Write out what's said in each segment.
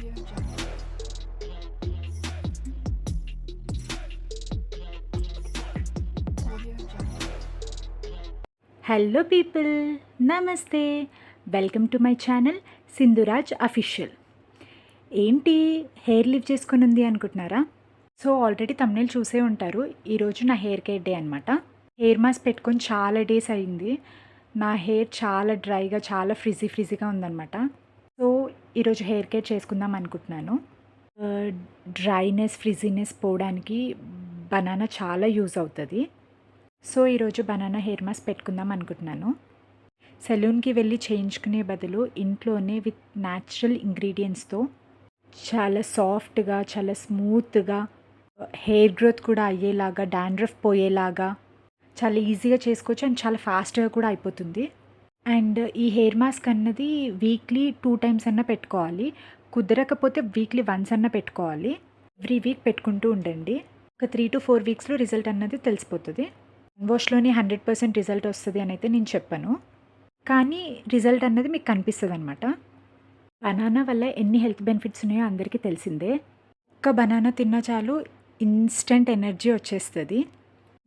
Hello people నమస్తే welcome to my channel Sindhuraj official ఏంటి hair lift చేసుకుని ఉంది అనుకుంటున్నారా? సో ఆల్రెడీ తమ్నేల్ చూసే ఉంటారు. ఈరోజు నా హెయిర్ కేర్ డే అనమాట హెయిర్ మాస్క్ పెట్టుకొని చాలా డేస్ అయింది. నా హెయిర్ చాలా డ్రైగా చాలా ఫ్రిజీ ఫ్రిజీగా ఉందన్నమాట. సో ఈరోజు హెయిర్ కేర్ చేసుకుందాం అనుకుంటున్నాను. డ్రైనెస్ ఫ్రిజీనెస్ పోవడానికి బనానా చాలా యూజ్ అవుతుంది. సో ఈరోజు బనానా హెయిర్ మాస్క్ పెట్టుకుందాం అనుకుంటున్నాను. సెలూన్కి వెళ్ళి చేయించుకునే బదులు ఇంట్లోనే విత్ న్యాచురల్ ఇంగ్రీడియంట్స్తో చాలా సాఫ్ట్గా చాలా స్మూత్గా హెయిర్ గ్రోత్ కూడా అయ్యేలాగా డాండ్రఫ్ పోయేలాగా చాలా ఈజీగా చేసుకోవచ్చు అండ్ చాలా ఫాస్ట్గా కూడా అయిపోతుంది. అండ్ ఈ హెయిర్ మాస్క్ అన్నది వీక్లీ టూ టైమ్స్ అన్న పెట్టుకోవాలి. కుదరకపోతే వీక్లీ వన్స్ అన్న పెట్టుకోవాలి. ఎవ్రీ వీక్ పెట్టుకుంటూ ఉండండి. ఒక త్రీ టు ఫోర్ వీక్స్లో రిజల్ట్ అన్నది తెలిసిపోతుంది. వాష్‌లోనే హండ్రెడ్ పర్సెంట్ రిజల్ట్ వస్తుంది అని అయితే నేను చెప్పాను. కానీ రిజల్ట్ అన్నది మీకు కనిపిస్తుంది అనమాట బనానా వల్ల ఎన్ని హెల్త్ బెనిఫిట్స్ ఉన్నాయో అందరికీ తెలిసిందే. ఒక్క బనానా తిన్నా చాలు ఇన్స్టెంట్ ఎనర్జీ వచ్చేస్తుంది.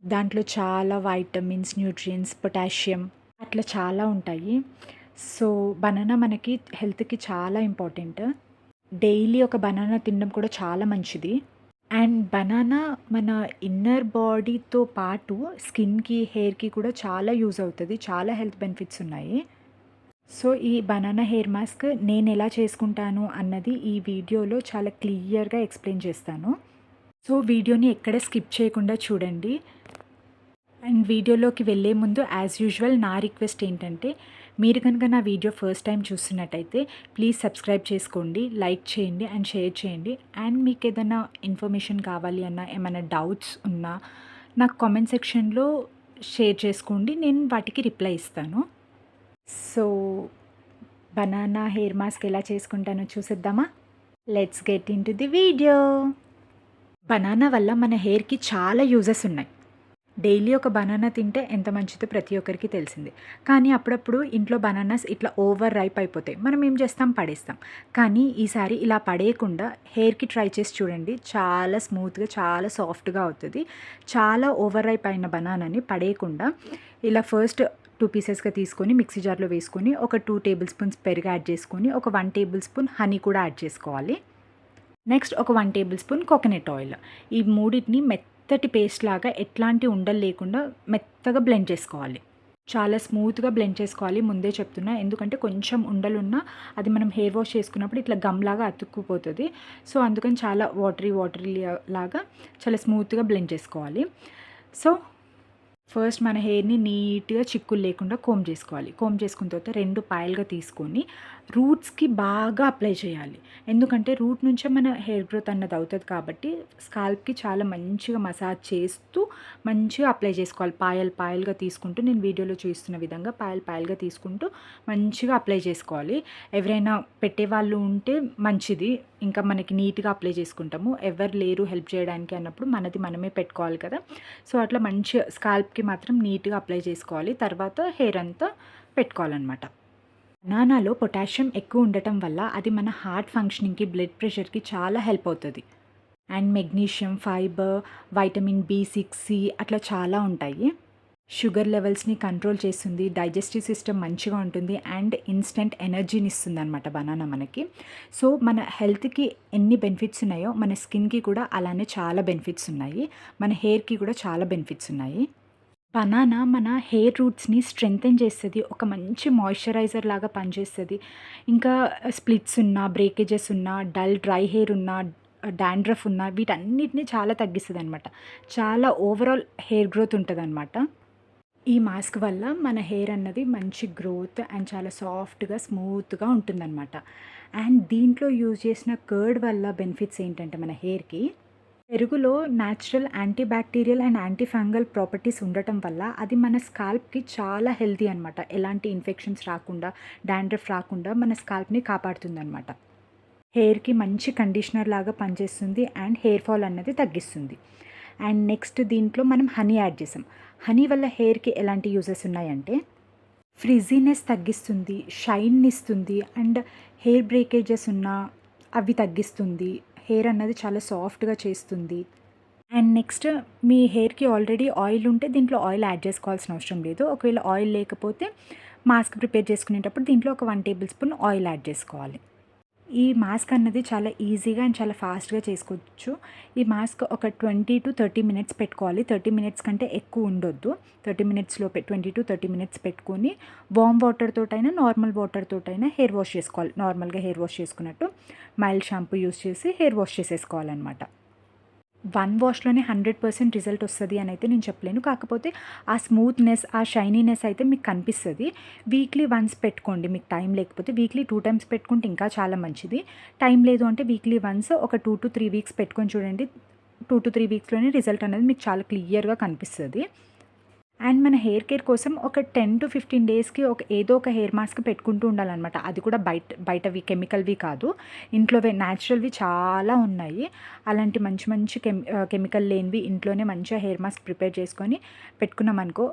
దాంట్లో చాలా వైటమిన్స్ న్యూట్రియన్స్ పొటాషియం అట్లా చాలా ఉంటాయి. సో బనానా మనకి హెల్త్కి చాలా ఇంపార్టెంట్. డైలీ ఒక బనానా తినడం కూడా చాలా మంచిది. అండ్ బనానా మన ఇన్నర్ బాడీతో పాటు స్కిన్కి హెయిర్కి కూడా చాలా యూజ్ అవుతుంది. చాలా హెల్త్ బెనిఫిట్స్ ఉన్నాయి. సో ఈ బనానా హెయిర్ మాస్క్ నేను ఎలా చేసుకుంటాను అన్నది ఈ వీడియోలో చాలా క్లియర్గా ఎక్స్ప్లెయిన్ చేస్తాను. సో వీడియోని ఎక్కడ స్కిప్ చేయకుండా చూడండి. అండ్ వీడియోలోకి వెళ్ళే ముందు యాజ్ యూజువల్ నా రిక్వెస్ట్ ఏంటంటే మీరు కనుక నా వీడియో ఫస్ట్ టైం చూస్తున్నట్టయితే ప్లీజ్ సబ్స్క్రైబ్ చేసుకోండి లైక్ చేయండి అండ్ షేర్ చేయండి. అండ్ మీకు ఏదైనా ఇన్ఫర్మేషన్ కావాలి అన్నా ఏమైనా డౌట్స్ ఉన్నా నాకు కామెంట్ సెక్షన్లో షేర్ చేసుకోండి నేను వాటికి రిప్లై ఇస్తాను. సో బనానా హెయిర్ మాస్క్ ఎలా చేసుకుంటానో చూసేద్దామా? Let's get into the video banana వల్ల మన హెయిర్కి చాలా యూజెస్ ఉన్నాయి. డైలీ ఒక బనానా తింటే ఎంత మంచిదో ప్రతి ఒక్కరికి తెలిసింది. కానీ అప్పుడప్పుడు ఇంట్లో బనానాస్ ఇట్లా ఓవర్ రైప్ అయిపోతాయి. మనం ఏం చేస్తాం? పడేస్తాం. కానీ ఈసారి ఇలా పడేయకుండా హెయిర్కి ట్రై చేసి చూడండి. చాలా స్మూత్గా చాలా సాఫ్ట్గా అవుతుంది. చాలా ఓవర్ రైప్ అయిన బనానాని పడేయకుండా ఇలా ఫస్ట్ టూ పీసెస్గా తీసుకొని మిక్సీ జార్లో వేసుకొని ఒక టూ టేబుల్ స్పూన్స్ పెరుగు యాడ్ చేసుకొని ఒక వన్ టేబుల్ స్పూన్ హనీ కూడా యాడ్ చేసుకోవాలి. నెక్స్ట్ ఒక one tablespoon coconut oil. ఈ మూడింటిని మెత్త మెత్తటి పేస్ట్ లాగా ఎట్లాంటి ఉండలు లేకుండా మెత్తగా బ్లెండ్ చేసుకోవాలి. చాలా స్మూత్గా బ్లెండ్ చేసుకోవాలి ముందే చెప్తున్నా. ఎందుకంటే కొంచెం ఉండలున్నా అది మనం హెయిర్ వాష్ చేసుకున్నప్పుడు ఇట్లా గమ్ లాగా అతుక్కుపోతుంది. సో అందుకని చాలా వాటరీ వాటరీ లాగా చాలా స్మూత్గా బ్లెండ్ చేసుకోవాలి. సో ఫస్ట్ మన హెయిర్ని నీట్గా చిక్కులు లేకుండా కోమ్ చేసుకోవాలి. కోమ్ చేసుకున్న తర్వాత రెండు పాయలుగా తీసుకొని రూట్స్కి బాగా అప్లై చేయాలి. ఎందుకంటే రూట్ నుంచే మన హెయిర్ గ్రోత్ అన్నది అవుతుంది కాబట్టి స్కాల్ప్కి చాలా మంచిగా మసాజ్ చేస్తూ మంచిగా అప్లై చేసుకోవాలి. పాయలు పాయల్గా తీసుకుంటూ నేను వీడియోలో చూస్తున్న విధంగా పాయల్ పాయల్గా తీసుకుంటూ మంచిగా అప్లై చేసుకోవాలి. ఎవరైనా పెట్టేవాళ్ళు ఉంటే మంచిది. ఇంకా మనకి నీట్గా అప్లై చేసుకుంటాము. ఎవరు లేరు హెల్ప్ చేయడానికి అన్నప్పుడు మనది మనమే పెట్టుకోవాలి కదా. సో అట్లా మంచి స్కాల్ప్కి మాత్రం నీట్గా అప్లై చేసుకోవాలి. తర్వాత హెయిర్ అంతా పెట్టుకోవాలన్నమాట. బనానాలో పొటాషియం ఎక్కువ ఉండటం వల్ల అది మన హార్ట్ ఫంక్షనింగ్కి బ్లడ్ ప్రెషర్కి చాలా హెల్ప్ అవుతుంది. And magnesium fibre vitamin B six C అట్లా చాలా ఉంటాయి. షుగర్ లెవెల్స్ని కంట్రోల్ చేస్తుంది డైజెస్టివ్ సిస్టమ్ మంచిగా ఉంటుంది అండ్ ఇన్స్టెంట్ ఎనర్జీని ఇస్తుంది అనమాట బనానా మనకి. సో మన హెల్త్కి ఎన్ని బెనిఫిట్స్ ఉన్నాయో మన స్కిన్కి కూడా అలానే చాలా బెనిఫిట్స్ ఉన్నాయి. మన హెయిర్కి కూడా చాలా బెనిఫిట్స్ ఉన్నాయి. బనానా మన హెయిర్ రూట్స్ని స్ట్రెంగ్తెన్ చేస్తుంది. ఒక మంచి మాయిశ్చరైజర్ లాగా పనిచేస్తుంది. ఇంకా స్ప్లిట్స్ ఉన్నా బ్రేకేజెస్ ఉన్నా డల్ డ్రై హెయిర్ ఉన్నా డాండ్రఫ్ ఉన్నా వీటన్నిటిని చాలా తగ్గిస్తుంది అనమాట చాలా ఓవరాల్ హెయిర్ గ్రోత్ ఉంటుంది అనమాట ఈ మాస్క్ వల్ల మన హెయిర్ అన్నది మంచి గ్రోత్ అండ్ చాలా సాఫ్ట్గా స్మూత్గా ఉంటుందన్నమాట. అండ్ దీంట్లో యూజ్ చేసిన కర్డ్ వల్ల బెనిఫిట్స్ ఏంటంటే మన హెయిర్కి పెరుగులో natural antibacterial and antifungal properties ఉండటం వల్ల అది మన స్కాల్ప్కి చాలా హెల్తీ అనమాట ఎలాంటి ఇన్ఫెక్షన్స్ రాకుండా డాండ్రఫ్ రాకుండా మన స్కాల్ప్ని కాపాడుతుంది అనమాట హెయిర్కి మంచి కండిషనర్ లాగా పనిచేస్తుంది అండ్ హెయిర్ ఫాల్ అన్నది తగ్గిస్తుంది. అండ్ నెక్స్ట్ దీంట్లో మనం హనీ యాడ్ చేసాం. హనీ వల్ల హెయిర్కి ఎలాంటి యూజెస్ ఉన్నాయంటే ఫ్రిజీనెస్ తగ్గిస్తుంది షైన్ ఇస్తుంది అండ్ హెయిర్ బ్రేకేజెస్ ఉన్న అవి తగ్గిస్తుంది. హెయిర్ అన్నది చాలా సాఫ్ట్గా చేస్తుంది. అండ్ నెక్స్ట్ మీ హెయిర్కి ఆల్రెడీ ఆయిల్ ఉంటే దీంట్లో ఆయిల్ యాడ్ చేసుకోవాల్సిన అవసరం లేదు. ఒకవేళ ఆయిల్ లేకపోతే మాస్క్ ప్రిపేర్ చేసుకునేటప్పుడు దీంట్లో ఒక one tablespoon oil add చేసుకోవాలి. ఈ మాస్క్ అన్నది చాలా ఈజీగా అండ్ చాలా ఫాస్ట్గా చేసుకోవచ్చు. ఈ మాస్క్ ఒక ట్వంటీ టు థర్టీ మినిట్స్ పెట్టుకోవాలి. థర్టీ మినిట్స్ కంటే ఎక్కువ ఉండొద్దు. థర్టీ మినిట్స్లో ట్వంటీ టు థర్టీ మినిట్స్ పెట్టుకొని వామ్ వాటర్తోటైనా నార్మల్ వాటర్తోటైనా హెయిర్ వాష్ చేసుకోవాలి. నార్మల్గా హెయిర్ వాష్ చేసుకున్నట్టు. మైల్డ్ షాంపూ యూస్ చేసి హెయిర్ వాష్ చేసేసుకోవాలన్నమాట. వన్ వాష్లోనే హండ్రెడ్ పర్సెంట్ రిజల్ట్ వస్తుంది అని అయితే నేను చెప్పలేను. కాకపోతే ఆ స్మూత్నెస్ ఆ షైనీనెస్ అయితే మీకు కనిపిస్తుంది. వీక్లీ వన్స్ పెట్టుకోండి మీకు టైం లేకపోతే. వీక్లీ టూ టైమ్స్ పెట్టుకుంటే ఇంకా చాలా మంచిది. టైం లేదు అంటే వీక్లీ వన్స్ ఒక టూ టు త్రీ వీక్స్ పెట్టుకొని చూడండి. టూ టు త్రీ వీక్స్లోనే రిజల్ట్ అనేది మీకు చాలా క్లియర్గా కనిపిస్తుంది. అండ్ మన హెయిర్ కేర్ కోసం ఒక టెన్ టు ఫిఫ్టీన్ డేస్కి ఒక ఏదో ఒక హెయిర్ మాస్క్ పెట్టుకుంటూ ఉండాలన్నమాట. అది కూడా బయట బయటవి కెమికల్వి కాదు. ఇంట్లోవే న్యాచురల్వి చాలా ఉన్నాయి. అలాంటి మంచి మంచి కెమి కెమికల్ లేనివి ఇంట్లోనే మంచిగా హెయిర్ మాస్క్ ప్రిపేర్ చేసుకొని పెట్టుకున్నాం అనుకో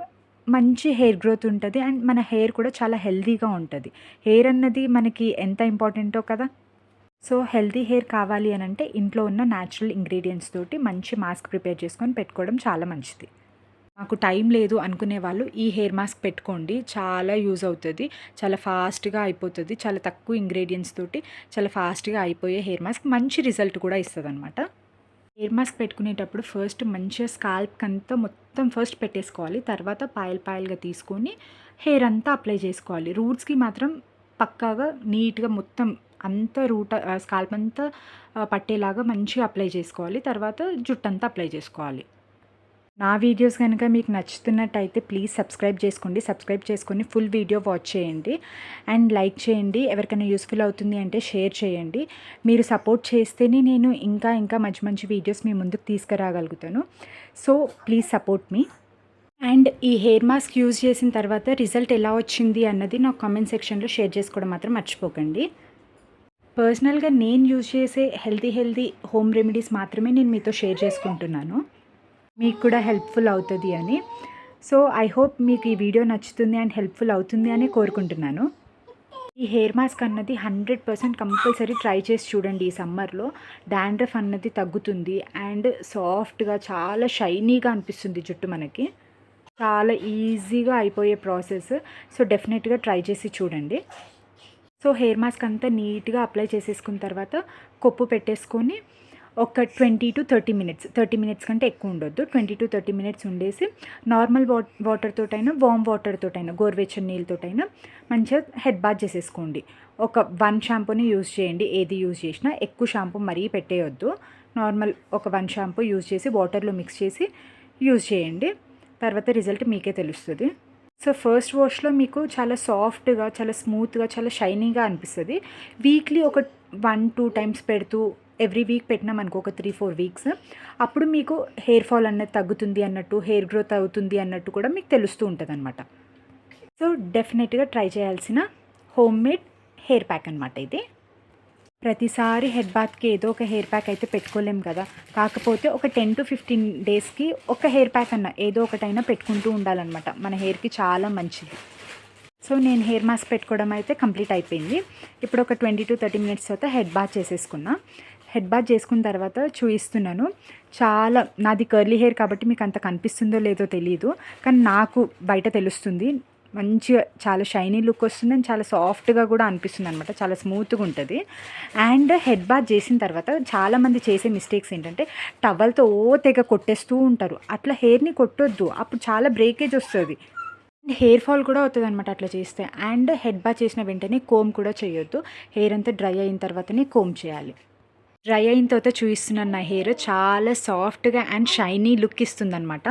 మంచి హెయిర్ గ్రోత్ ఉంటుంది అండ్ మన హెయిర్ కూడా చాలా హెల్తీగా ఉంటుంది. హెయిర్ అన్నది మనకి ఎంత ఇంపార్టెంటో కదా? సో హెల్తీ హెయిర్ కావాలి అని అంటే ఇంట్లో ఉన్న న్యాచురల్ ఇంగ్రీడియంట్స్ తోటి మంచి మాస్క్ ప్రిపేర్ చేసుకొని పెట్టుకోవడం చాలా మంచిది. నాకు టైం లేదు అనుకునే వాళ్ళు ఈ హెయిర్ మాస్క్ పెట్టుకోండి. చాలా యూజ్ అవుతుంది. చాలా ఫాస్ట్గా అయిపోతుంది. చాలా తక్కువ ఇంగ్రీడియంట్స్ తోటి చాలా ఫాస్ట్గా అయిపోయే హెయిర్ మాస్క్ మంచి రిజల్ట్ కూడా ఇస్తుంది అనమాట హెయిర్ మాస్క్ పెట్టుకునేటప్పుడు ఫస్ట్ మంచిగా స్కాల్ప్ అంతా మొత్తం ఫస్ట్ పెట్టేసుకోవాలి. తర్వాత పాయల్ పాయల్గా తీసుకొని హెయిర్ అంతా అప్లై చేసుకోవాలి. రూట్స్కి మాత్రం పక్కాగా నీట్గా మొత్తం అంతా రూట్ స్కాల్ప్ అంతా పట్టేలాగా మంచిగా అప్లై చేసుకోవాలి. తర్వాత జుట్టు అంతా అప్లై చేసుకోవాలి. నా వీడియోస్ కనుక మీకు నచ్చుతున్నట్టయితే ప్లీజ్ సబ్స్క్రైబ్ చేసుకోండి. సబ్స్క్రైబ్ చేసుకొని ఫుల్ వీడియో వాచ్ చేయండి. అండ్ లైక్ చేయండి. ఎవరికైనా యూస్ఫుల్ అవుతుంది అంటే షేర్ చేయండి. మీరు సపోర్ట్ చేస్తేనే నేను ఇంకా ఇంకా మంచి మంచి వీడియోస్ మీ ముందుకు తీసుకురాగలుగుతాను. So please support me. And ఈ హెయిర్ మాస్క్ యూజ్ చేసిన తర్వాత రిజల్ట్ ఎలా వచ్చింది అన్నది నాకు కామెంట్ సెక్షన్లో షేర్ చేసుకోవడం మాత్రం మర్చిపోకండి. పర్సనల్గా నేను యూజ్ చేసే హెల్తీ హెల్తీ హోమ్ రెమెడీస్ మాత్రమే నేను మీతో షేర్ చేసుకుంటున్నాను. మీకు కూడా హెల్ప్ఫుల్ అవుతుంది అని. సో ఐ హోప్ మీకు ఈ వీడియో నచ్చుతుంది అండ్ హెల్ప్ఫుల్ అవుతుంది అని కోరుకుంటున్నాను. ఈ హెయిర్ మాస్క్ అన్నది హండ్రెడ్ పర్సెంట్ కంపల్సరీ ట్రై చేసి చూడండి ఈ సమ్మర్లో. డాండ్రఫ్ అన్నది తగ్గుతుంది అండ్ సాఫ్ట్గా చాలా షైనీగా అనిపిస్తుంది జుట్టు మనకి. చాలా ఈజీగా అయిపోయే ప్రాసెస్. సో డెఫినెట్గా ట్రై చేసి చూడండి. సో హెయిర్ మాస్క్ అంతా నీట్గా అప్లై చేసేసుకున్న తర్వాత కొప్పు పెట్టేసుకొని ఒక twenty to thirty minutes. Thirty minutes కంటే ఎక్కువ ఉండొద్దు. ట్వంటీ టు థర్టీ మినిట్స్ ఉండేసి నార్మల్ వా వాటర్తోటైనా వామ్ వాటర్ తోటైనా గోరువెచ్చని నీళ్ళతోటైనా మంచిగా హెడ్ బాత్ చేసేసుకోండి. ఒక వన్ షాంపూని యూజ్ చేయండి. ఏది యూజ్ చేసినా ఎక్కువ షాంపూ మరీ పెట్టేయొద్దు. నార్మల్ ఒక వన్ షాంపూ యూజ్ చేసి వాటర్లో మిక్స్ చేసి యూజ్ చేయండి. తర్వాత రిజల్ట్ మీకే తెలుస్తుంది. సో ఫస్ట్ వాష్లో మీకు చాలా సాఫ్ట్గా చాలా స్మూత్గా చాలా షైనీగా అనిపిస్తుంది. వీక్లీ ఒక వన్ టూ టైమ్స్ పెడుతూ ఎవ్రీ వీక్ పెట్టినాం అనుకో ఒక త్రీ ఫోర్ వీక్స్. అప్పుడు మీకు హెయిర్ ఫాల్ అన్నది తగ్గుతుంది అన్నట్టు హెయిర్ గ్రోత్ అవుతుంది అన్నట్టు కూడా మీకు తెలుస్తూ ఉంటుంది అనమాట సో డెఫినెట్గా ట్రై చేయాల్సిన హోమ్ మేడ్ హెయిర్ ప్యాక్ అనమాట ఇది. ప్రతిసారి హెడ్ బాత్కి ఏదో ఒక హెయిర్ ప్యాక్ అయితే పెట్టుకోలేం కదా. కాకపోతే ఒక టెన్ టు ఫిఫ్టీన్ డేస్కి ఒక హెయిర్ ప్యాక్ అన్న ఏదో ఒకటైనా పెట్టుకుంటూ ఉండాలన్నమాట. మన హెయిర్కి చాలా మంచిది. సో నేను హెయిర్ మాస్క్ పెట్టుకోవడం అయితే కంప్లీట్ అయిపోయింది. ఇప్పుడు ఒక ట్వంటీ టు థర్టీ మినిట్స్ తర్వాత హెడ్ బాత్ చేసేసుకున్నా. హెడ్ బాత్ చేసుకున్న తర్వాత చూపిస్తున్నాను చాలా నాది కర్లీ హెయిర్ కాబట్టి మీకు అంత కనిపిస్తుందో లేదో తెలియదు కానీ నాకు బయట తెలుస్తుంది. మంచిగా చాలా షైనీ లుక్ వస్తుంది అండ్ చాలా సాఫ్ట్గా కూడా అనిపిస్తుంది అనమాట చాలా స్మూత్గా ఉంటుంది. అండ్ హెడ్ బాత్ చేసిన తర్వాత చాలామంది చేసే మిస్టేక్స్ ఏంటంటే టవల్తో ఓ తెగ కొట్టేస్తూ ఉంటారు. అట్లా హెయిర్ని కొట్టొద్దు. అప్పుడు చాలా బ్రేకేజ్ వస్తుంది. హెయిర్ ఫాల్ కూడా అవుతుంది అనమాట అట్లా చేస్తే. అండ్ హెడ్ బాత్ చేసిన వెంటనే కోమ్ కూడా చేయొద్దు. హెయిర్ అంతా డ్రై అయిన తర్వాతనే కోమ్ చేయాలి. డ్రై అయిన తర్వాత చూపిస్తున్నాను నా హెయిర్. చాలా సాఫ్ట్గా అండ్ షైనీ లుక్ ఇస్తుందనమాట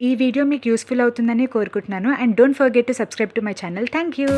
ఈ వీడియో మీకు యూస్ఫుల్ అవుతుందని కోరుకుంటున్నాను. And don't forget to subscribe to my channel. Thank you.